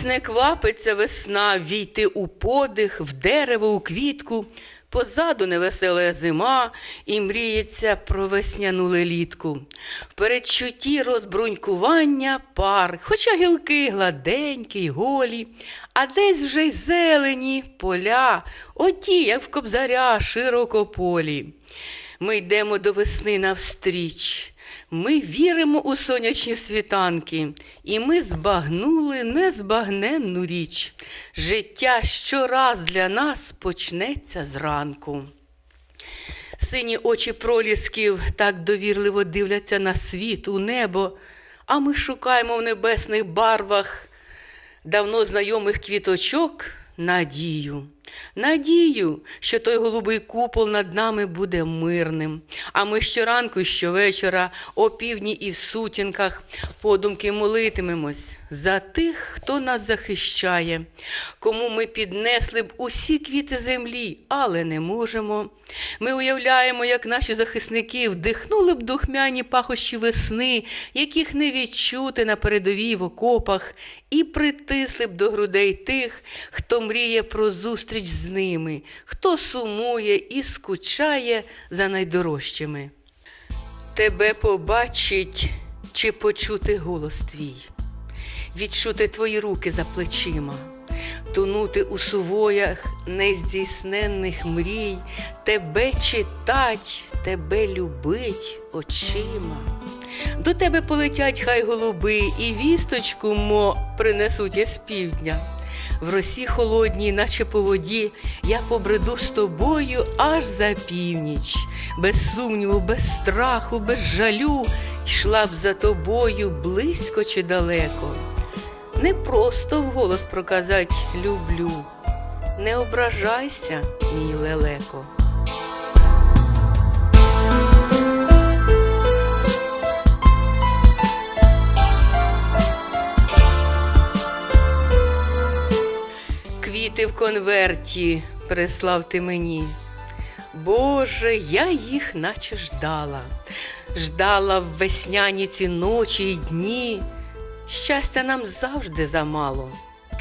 Чомусь не квапиться весна війти у подих, в дерево, у квітку. Позаду невесела зима і мріється про весняну лелітку. В передчутті розбрунькування пар, хоча гілки гладенькі й голі, а десь вже й зелені поля, оті, як в кобзаря, широкополі. Ми йдемо до весни навстріч. Ми віримо у сонячні світанки, і ми збагнули незбагненну річ. Життя щораз для нас почнеться зранку. Сині очі пролісків так довірливо дивляться на світ, у небо, а ми шукаємо в небесних барвах давно знайомих квіточок надію. Надію, що той голубий купол над нами буде мирним. А ми щоранку щовечора, о півдні і в сутінках, подумки молитимемось за тих, хто нас захищає, кому ми піднесли б усі квіти землі, але не можемо. Ми уявляємо, як наші захисники вдихнули б духмяні пахощі весни, яких не відчути на передовій в окопах, і притисли б до грудей тих, хто мріє про зустріч з ними, хто сумує і скучає за найдорожчими. Тебе побачить чи почути голос твій, відчути твої руки за плечима, тонути у сувоях нездійсненних мрій, тебе читать, тебе любить очима. До тебе полетять хай голуби, і вісточку мо принесуть із півдня. В росі холодній, наче по воді, я побреду з тобою аж за північ, без сумніву, без страху, без жалю, йшла б за тобою близько чи далеко. Не просто вголос проказать люблю, не ображайся, мій лелеко. Квіти в конверті прислав ти мені. Боже, я їх наче ждала, ждала в весняні ці ночі й дні. Щастя нам завжди замало.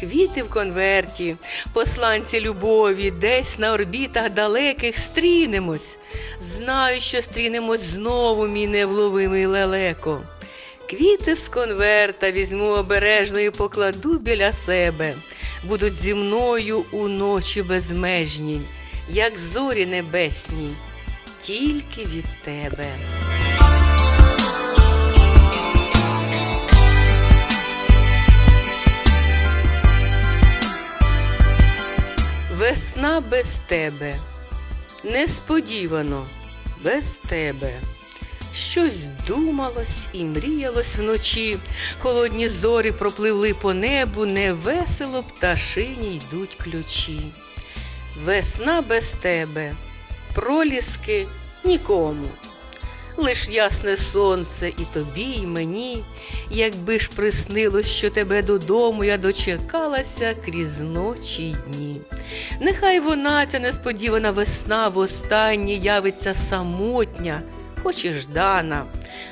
Квіти в конверті, посланці любові, десь на орбітах далеких стрінемось. Знаю, що стрінемось знову, мій невловимий лелеко. Квіти з конверта візьму обережно і покладу біля себе. Будуть зі мною у ночі безмежній, як зорі небесні, тільки від тебе. Весна без тебе, несподівано без тебе. Щось думалось і мріялось вночі, холодні зорі пропливли по небу, невесело пташині йдуть ключі. Весна без тебе, проліски нікому. Лиш ясне сонце і тобі, і мені, якби ж приснилось, що тебе додому я дочекалася крізь ночі й дні. Нехай вона, ця несподівана весна, востаннє явиться самотня, хоч і ждана.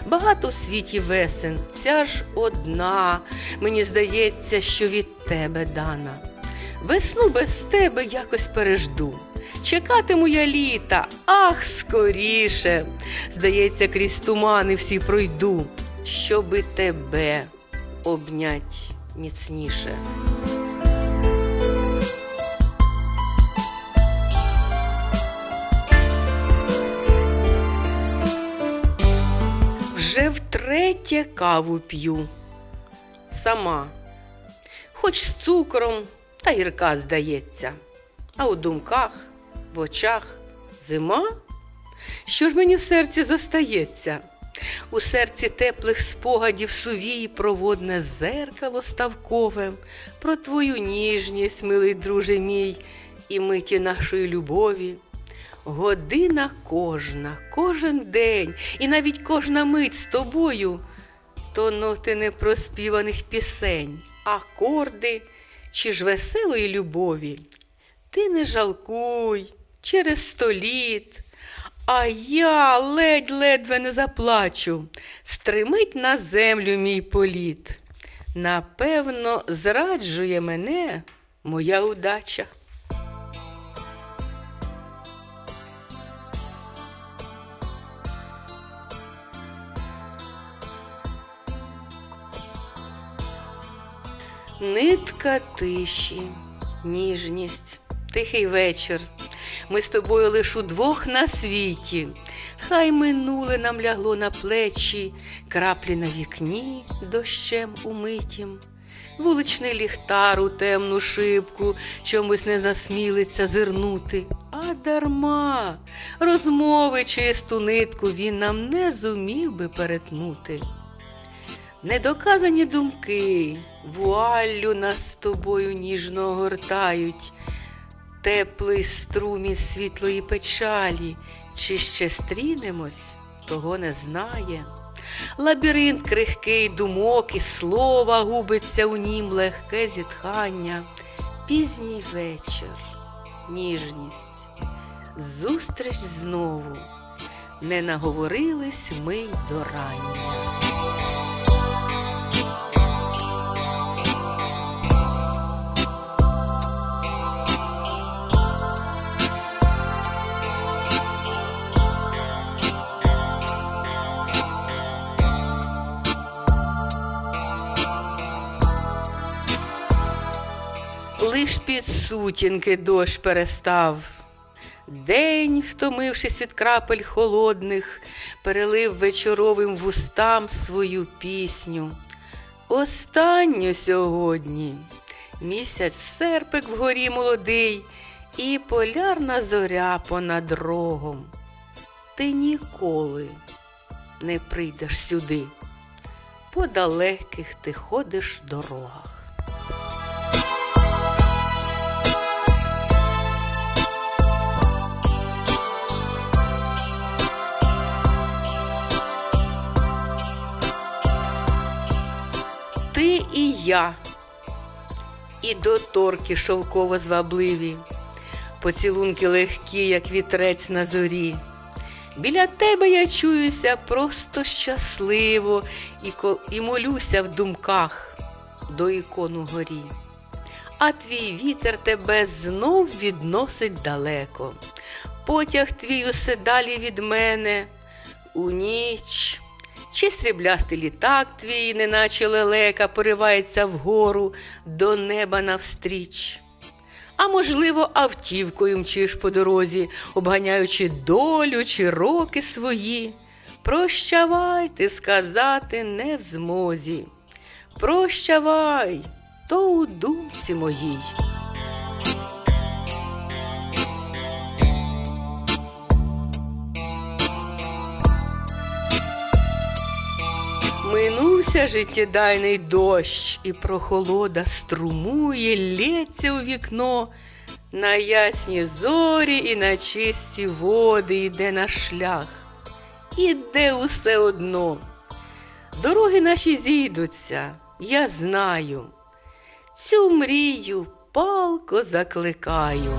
Багато в світі весен, ця ж одна, мені здається, що від тебе дана. Весну без тебе якось пережду. Чекатиму я літа, ах, скоріше. Здається, крізь тумани всі пройду, щоби тебе обнять міцніше. Втретє каву п'ю. Сама, хоч з цукром та гірка здається, а у думках, в очах зима. Що ж мені в серці зостається? У серці теплих спогадів сувій проводне зеркало ставкове, про твою ніжність, милий друже мій, і миті нашої любові. Година кожна, кожен день, і навіть кожна мить з тобою, то ноти непроспіваних пісень, акорди чи ж веселої любові. Ти не жалкуй через сто літ, а я ледь-ледве не заплачу, стримить на землю мій політ. Напевно, зраджує мене моя удача. Нитка тиші, ніжність, тихий вечір. Ми з тобою лиш удвох на світі. Хай минуле нам лягло на плечі, краплі на вікні дощем умитім. Вуличний ліхтар у темну шибку чомусь не насмілиться зирнути, а дарма розмови чисту нитку він нам не зумів би перетнути. Недоказані думки вуаллю нас з тобою ніжно огортають, теплий струм із світлої печалі, чи ще стрінемось, того не знає. Лабіринт крихкий думок і слова губиться у нім легке зітхання, пізній вечір, ніжність, зустріч знову, не наговорились ми й до рання. Лиш під сутінки дощ перестав. День, втомившись від крапель холодних, перелив вечоровим вустам свою пісню. Останню сьогодні місяць серпик вгорі молодий і полярна зоря понад рогом. Ти ніколи не прийдеш сюди, по далеких ти ходиш дорогах. Я, і доторки шовково звабливі, поцілунки легкі, як вітрець на зорі. Біля тебе я чуюся просто щасливо і, і молюся в думках до ікону горі. А твій вітер тебе знов відносить далеко. Потяг твій усе далі від мене у ніч. Чи сріблястий літак твій, неначе лелека, поривається вгору до неба навстріч. А можливо, автівкою мчиш по дорозі, обганяючи долю чи роки свої. Прощавай, ти сказати не в змозі. Прощавай, то у думці моїй. Минувся життєдайний дощ, і прохолода струмує, лється у вікно. На ясні зорі і на чисті води йде наш шлях. Іде усе одно. Дороги наші зійдуться, я знаю. Цю мрію палко закликаю.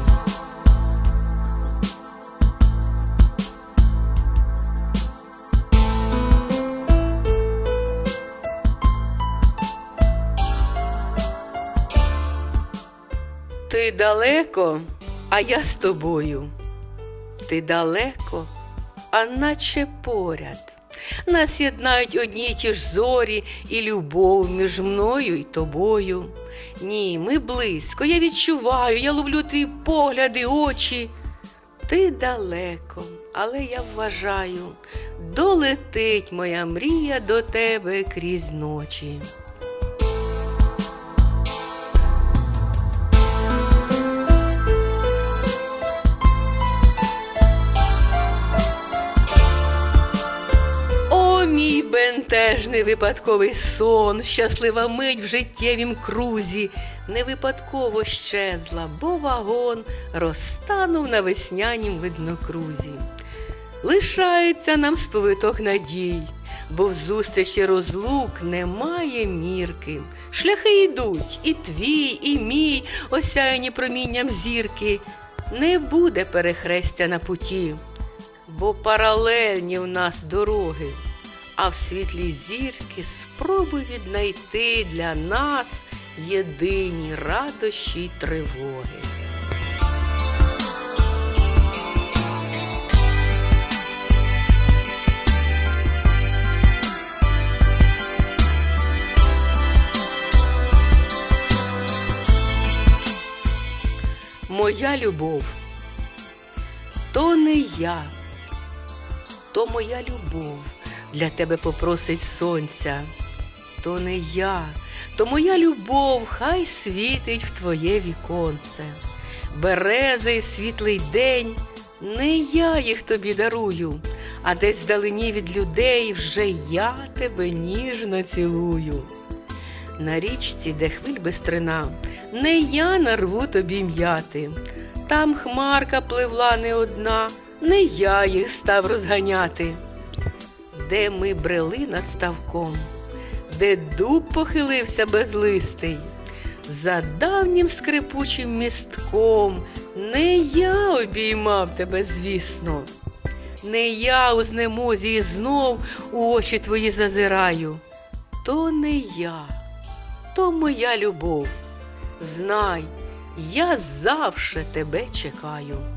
Ти далеко, а я з тобою. Ти далеко, а наче поряд. Нас єднають одні й ті ж зорі і любов між мною і тобою. Ні, ми близько, я відчуваю, я ловлю твій погляд і очі. Ти далеко, але я вважаю, долетить моя мрія до тебе крізь ночі. Мій бентежний випадковий сон, щаслива мить в життєвім крузі, не випадково щезла, бо вагон розтанув на веснянім виднокрузі. Лишається нам сповиток надій, бо в зустрічі розлук немає мірки. Шляхи йдуть, і твій, і мій, осяяні промінням зірки. Не буде перехрестя на путі бо паралельні в нас дороги. А в світлі зірки спробуй віднайти для нас єдині радощі й тривоги. Моя любов, то не я, то моя любов для тебе попросить сонця, то не я, то моя любов хай світить в твоє віконце. Берези світлий день, не я їх тобі дарую, а десь вдалині від людей вже я тебе ніжно цілую. На річці, де хвиль бистрина, не я нарву тобі м'яти. Там хмарка пливла не одна, не я їх став розганяти. Де ми брели над ставком, де дуб похилився безлистий, за давнім скрипучим містком не я обіймав тебе, звісно, не я у знемозі і знов у очі твої зазираю, то не я то моя любов. Знай, я завше тебе чекаю.